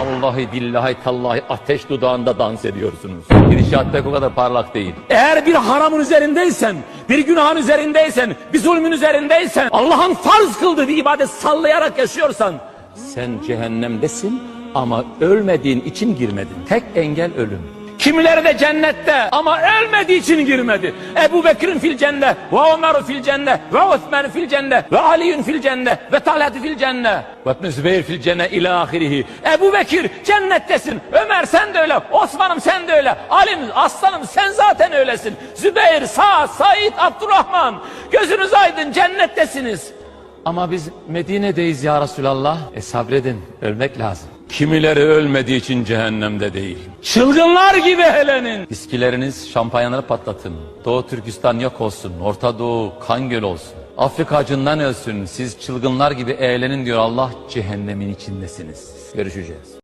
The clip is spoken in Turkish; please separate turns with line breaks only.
Vallahi billahi tallahi ateş dudağında dans ediyorsunuz. Gidişat pek o kadar parlak değil. Eğer bir haramın üzerindeysen, bir günahın üzerindeysen, bir zulmün üzerindeysen, Allah'ın farz kıldığı bir ibadet sallayarak yaşıyorsan, sen cehennemdesin ama ölmediğin için girmedin. Tek engel ölüm. Kimileri de cennette ama ölmediği için girmedi. Ebu Bekir'in fil cennet, ve Ömer'in fil cennet, ve Osman'ın fil cennet, ve Ali'nin fil cennet, ve Talhat'ın fil cennet, ve İbn Zübeyir fil cennet ila ahirihi. Ebu Bekir cennettesin, Ömer sen de öyle, Osman'ım sen de öyle, Ali'm aslanım sen zaten öylesin. Zübeyir, Sa'd, Said, Abdurrahman gözünüz aydın cennettesiniz. Ama biz Medine'deyiz ya Resulallah. E sabredin, ölmek lazım. Kimileri ölmediği için cehennemde değil. Çılgınlar gibi helenin. İskileriniz, şampanyaları patlatın. Doğu Türkistan yok olsun. Orta Doğu kan göl olsun. Afrika acından ölsün. Siz çılgınlar gibi eğlenin diyor Allah. Cehennemin içindesiniz. Görüşeceğiz.